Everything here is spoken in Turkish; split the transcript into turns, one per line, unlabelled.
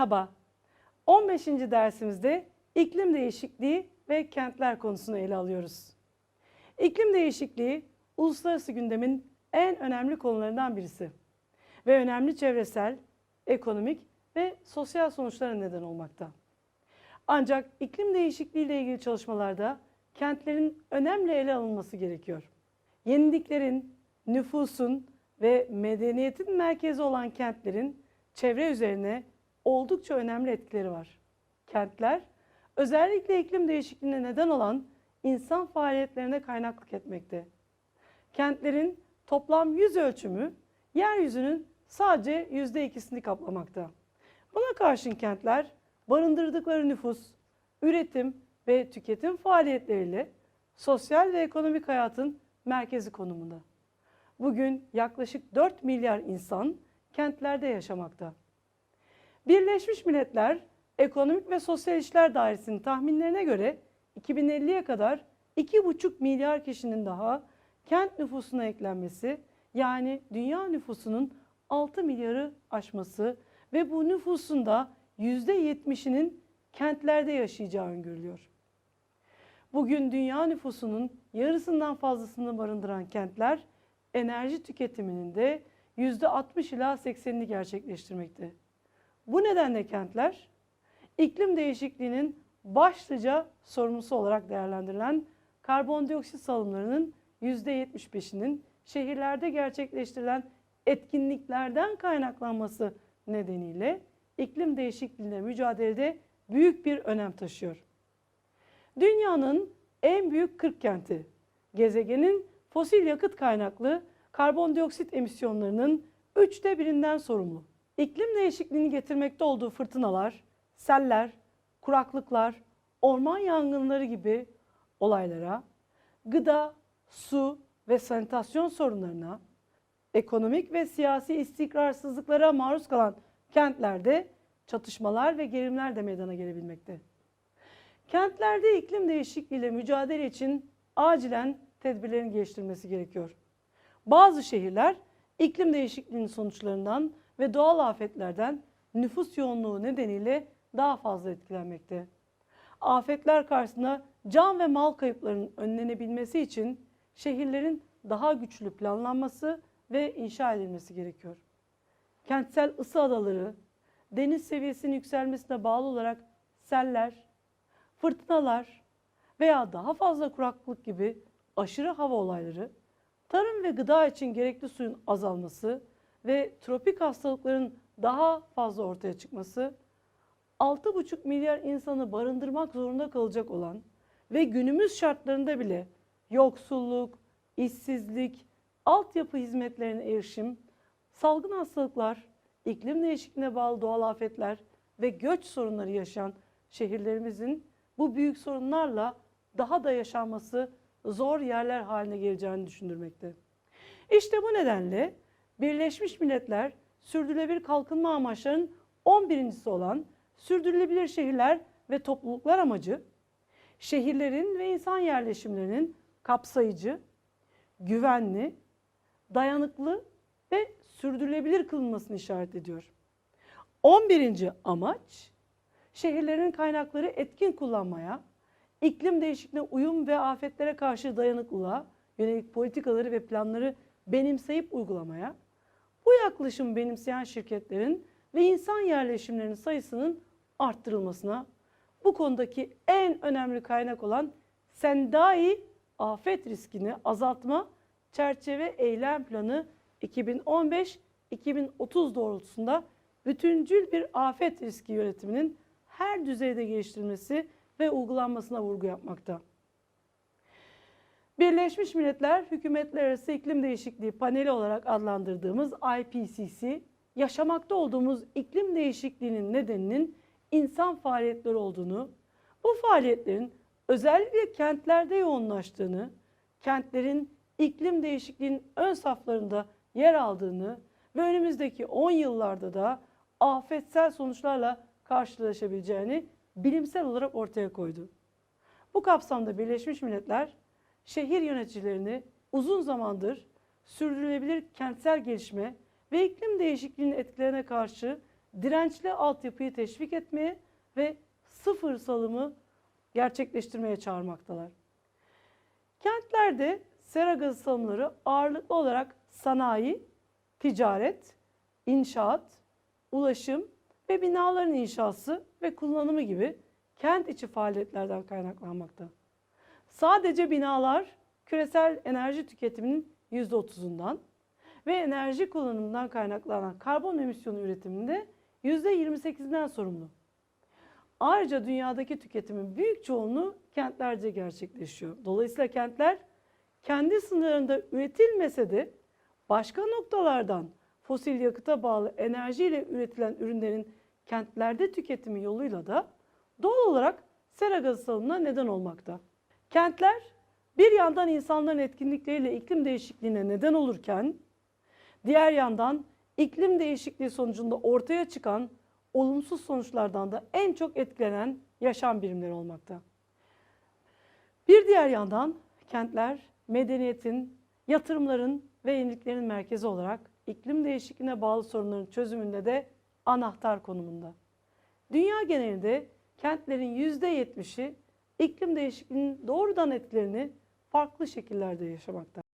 Merhaba. 15. dersimizde iklim değişikliği ve kentler konusunu ele alıyoruz. İklim değişikliği uluslararası gündemin en önemli konularından birisi ve önemli çevresel, ekonomik ve sosyal sonuçlara neden olmakta. Ancak iklim değişikliği ile ilgili çalışmalarda kentlerin önemli ele alınması gerekiyor. Yeniliklerin, nüfusun ve medeniyetin merkezi olan kentlerin çevre üzerine oldukça önemli etkileri var. Kentler özellikle iklim değişikliğine neden olan insan faaliyetlerine kaynaklık etmekte. Kentlerin toplam yüz ölçümü yeryüzünün sadece yüzde ikisini kaplamakta. Buna karşın kentler barındırdıkları nüfus, üretim ve tüketim faaliyetleriyle sosyal ve ekonomik hayatın merkezi konumunda. Bugün yaklaşık 4 milyar insan kentlerde yaşamakta. Birleşmiş Milletler Ekonomik ve Sosyal İşler Dairesi'nin tahminlerine göre 2050'ye kadar 2,5 milyar kişinin daha kent nüfusuna eklenmesi yani dünya nüfusunun 6 milyarı aşması ve bu nüfusun da %70'inin kentlerde yaşayacağı öngörülüyor. Bugün dünya nüfusunun yarısından fazlasını barındıran kentler enerji tüketiminin de %60 ila 80'ini gerçekleştirmekte. Bu nedenle kentler iklim değişikliğinin başlıca sorumlusu olarak değerlendirilen karbondioksit salımlarının %75'inin şehirlerde gerçekleştirilen etkinliklerden kaynaklanması nedeniyle iklim değişikliğine mücadelede büyük bir önem taşıyor. Dünyanın en büyük 40 kenti, gezegenin fosil yakıt kaynaklı karbondioksit emisyonlarının üçte birinden sorumlu. İklim değişikliğini getirmekte olduğu fırtınalar, seller, kuraklıklar, orman yangınları gibi olaylara, gıda, su ve sanitasyon sorunlarına, ekonomik ve siyasi istikrarsızlıklara maruz kalan kentlerde çatışmalar ve gerilimler de meydana gelebilmekte. Kentlerde iklim değişikliğiyle mücadele için acilen tedbirlerin geliştirilmesi gerekiyor. Bazı şehirler iklim değişikliğinin sonuçlarından ve doğal afetlerden nüfus yoğunluğu nedeniyle daha fazla etkilenmekte. Afetler karşısında can ve mal kayıplarının önlenebilmesi için şehirlerin daha güçlü planlanması ve inşa edilmesi gerekiyor. Kentsel ısı adaları, deniz seviyesinin yükselmesine bağlı olarak seller, fırtınalar veya daha fazla kuraklık gibi aşırı hava olayları, tarım ve gıda için gerekli suyun azalması ve tropik hastalıkların daha fazla ortaya çıkması, 6,5 milyar insanı barındırmak zorunda kalacak olan ve günümüz şartlarında bile yoksulluk, işsizlik, altyapı hizmetlerine erişim, salgın hastalıklar, iklim değişikliğine bağlı doğal afetler ve göç sorunları yaşayan şehirlerimizin bu büyük sorunlarla daha da yaşanması zor yerler haline geleceğini düşündürmekte. İşte bu nedenle Birleşmiş Milletler Sürdürülebilir Kalkınma Amaçları'nın 11.si olan Sürdürülebilir Şehirler ve Topluluklar amacı, şehirlerin ve insan yerleşimlerinin kapsayıcı, güvenli, dayanıklı ve sürdürülebilir kılınmasını işaret ediyor. 11. amaç, şehirlerin kaynakları etkin kullanmaya, iklim değişikliğine uyum ve afetlere karşı dayanıklılığa yönelik politikaları ve planları benimseyip uygulamaya, bu yaklaşımı benimseyen şirketlerin ve insan yerleşimlerinin sayısının arttırılmasına, bu konudaki en önemli kaynak olan Sendai afet riskini azaltma çerçeve eylem planı 2015-2030 doğrultusunda bütüncül bir afet riski yönetiminin her düzeyde geliştirilmesi ve uygulanmasına vurgu yapmakta. Birleşmiş Milletler Hükümetler Arası İklim Değişikliği Paneli olarak adlandırdığımız IPCC, yaşamakta olduğumuz iklim değişikliğinin nedeninin insan faaliyetleri olduğunu, bu faaliyetlerin özellikle kentlerde yoğunlaştığını, kentlerin iklim değişikliğinin ön saflarında yer aldığını ve önümüzdeki 10 yıllarda da afetsel sonuçlarla karşılaşabileceğini bilimsel olarak ortaya koydu. Bu kapsamda Birleşmiş Milletler şehir yöneticilerini uzun zamandır sürdürülebilir kentsel gelişme ve iklim değişikliğinin etkilerine karşı dirençli altyapıyı teşvik etmeye ve sıfır salımı gerçekleştirmeye çağırmaktalar. Kentlerde sera gazı salımları ağırlıklı olarak sanayi, ticaret, inşaat, ulaşım ve binaların inşası ve kullanımı gibi kent içi faaliyetlerden kaynaklanmakta. Sadece binalar küresel enerji tüketiminin %30'undan ve enerji kullanımından kaynaklanan karbon emisyonu üretiminde %28'inden sorumlu. Ayrıca dünyadaki tüketimin büyük çoğunluğu kentlerde gerçekleşiyor. Dolayısıyla kentler kendi sınırlarında üretilmese de başka noktalardan fosil yakıta bağlı enerjiyle üretilen ürünlerin kentlerde tüketimi yoluyla da doğal olarak sera gazı salımına neden olmakta. Kentler bir yandan insanların etkinlikleriyle iklim değişikliğine neden olurken diğer yandan iklim değişikliği sonucunda ortaya çıkan olumsuz sonuçlardan da en çok etkilenen yaşam birimleri olmakta. Bir diğer yandan kentler medeniyetin, yatırımların ve yeniliklerin merkezi olarak iklim değişikliğine bağlı sorunların çözümünde de anahtar konumunda. Dünya genelinde kentlerin %70'i iklim değişikliğinin doğrudan etkilerini farklı şekillerde yaşamakta.